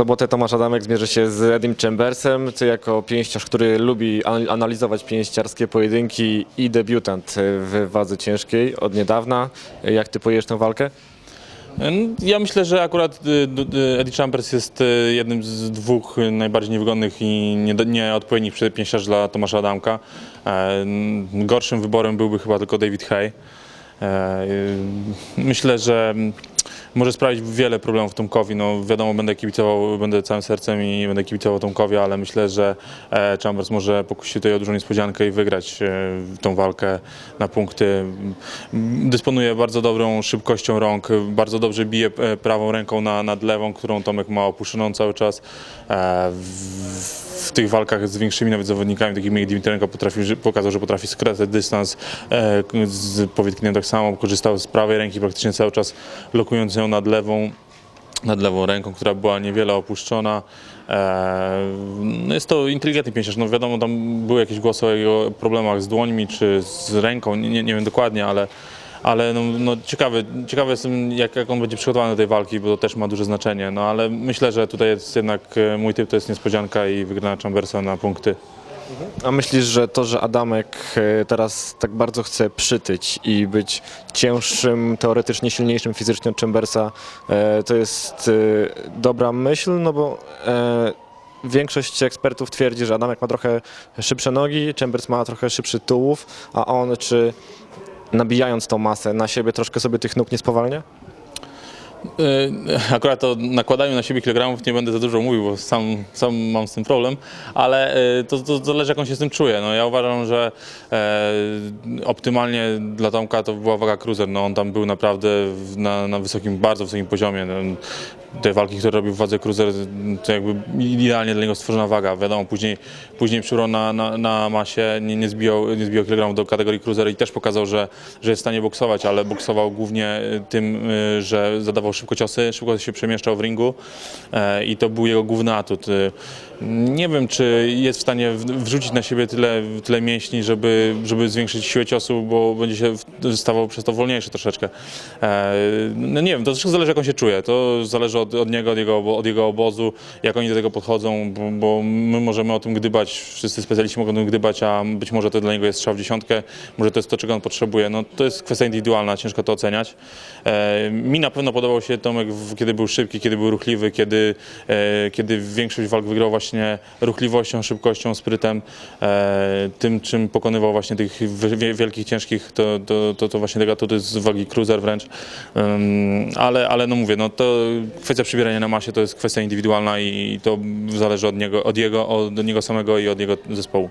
sobotę Tomasz Adamek zmierzy się z Edim Chambersem. Ty jako pięściarz, który lubi an- analizować pięściarskie pojedynki i debiutant w wadze ciężkiej od niedawna. Jak ty pojesz tę walkę? Ja myślę, że akurat y, Eddie Chambers jest y, jednym z dwóch najbardziej niewygodnych i nieodpowiednich pięściarzy dla Tomasza Adamka. E, Gorszym wyborem byłby chyba tylko David Hay. E, y, Myślę, że może sprawić wiele problemów Tomkowi. No, wiadomo, będę kibicował, będę całym sercem i będę kibicował Tomkowi, ale myślę, że e, Chambers może pokusić tutaj o dużą niespodziankę i wygrać e, tą walkę na punkty. Dysponuje bardzo dobrą szybkością rąk, bardzo dobrze bije e, prawą ręką na, nad lewą, którą Tomek ma opuszczoną cały czas. W, tych walkach z większymi nawet zawodnikami, takimi jak Dimitrienko, potrafił, pokazał, że potrafi skracać dystans. Z Powietkiniem tak samo, korzystał z prawej ręki praktycznie cały czas, lokując ją nad lewą nad lewą ręką, która była niewiele opuszczona. E, No jest to inteligentny pięściarz. No wiadomo, tam były jakieś głosy o jego problemach z dłońmi czy z ręką, nie, nie, nie wiem dokładnie, ale, ale no, no ciekawy, ciekawy jestem, jak, jak on będzie przygotowany do tej walki, bo to też ma duże znaczenie. No ale myślę, że tutaj jest jednak e, mój typ to jest niespodzianka i wygrana Chambersa na punkty. A myślisz, że to, że Adamek e, teraz tak bardzo chce przytyć i być cięższym, teoretycznie silniejszym fizycznie od Chambersa, e, to jest e, dobra myśl, no bo większość ekspertów twierdzi, że Adamek ma trochę szybsze nogi, Chambers ma trochę szybszy tułów, a on czy nabijając tą masę na siebie troszkę sobie tych nóg nie spowalnia? E, Akurat o nakładaniu na siebie kilogramów nie będę za dużo mówił, bo sam, sam mam z tym problem, ale e, to, to zależy jak on się z tym czuje. No, ja uważam, że e, optymalnie dla Tomka to była waga cruiser. No, on tam był naprawdę na, na wysokim, bardzo wysokim poziomie. No, te walki, które robił w wadze cruiser, to jakby idealnie dla niego stworzona waga. Wiadomo, później, później przybrał na, na, na masie, nie, nie, zbijał, nie zbijał kilogramów do kategorii cruiser i też pokazał, że, że jest w stanie boksować, ale boksował głównie tym, że zadawał szybko ciosy, szybko się przemieszczał w ringu e, i to był jego główny atut. E, Nie wiem, czy jest w stanie wrzucić na siebie tyle, tyle mięśni, żeby, żeby zwiększyć siłę ciosu, bo będzie się stawał przez to wolniejszy troszeczkę. E, No nie wiem, to wszystko zależy jak on się czuje. To zależy od, od niego, od jego, od jego obozu, jak oni do tego podchodzą, bo, bo my możemy o tym gdybać, wszyscy specjaliści mogą o tym gdybać, a być może to dla niego jest strzał w dziesiątkę, może to jest to, czego on potrzebuje. No to jest kwestia indywidualna, ciężko to oceniać. Mi na pewno podobał się Tomek, kiedy był szybki, kiedy był ruchliwy, kiedy, e, kiedy większość walk wygrał właśnie ruchliwością, szybkością, sprytem, e, tym czym pokonywał właśnie tych wi- wi- wielkich, ciężkich, to, to, to, to właśnie tego jest z wagi cruiser wręcz. Ale, ale no mówię, no to kwestia przybierania na masie to jest kwestia indywidualna i to zależy od niego, od jego, od niego samego i od jego zespołu.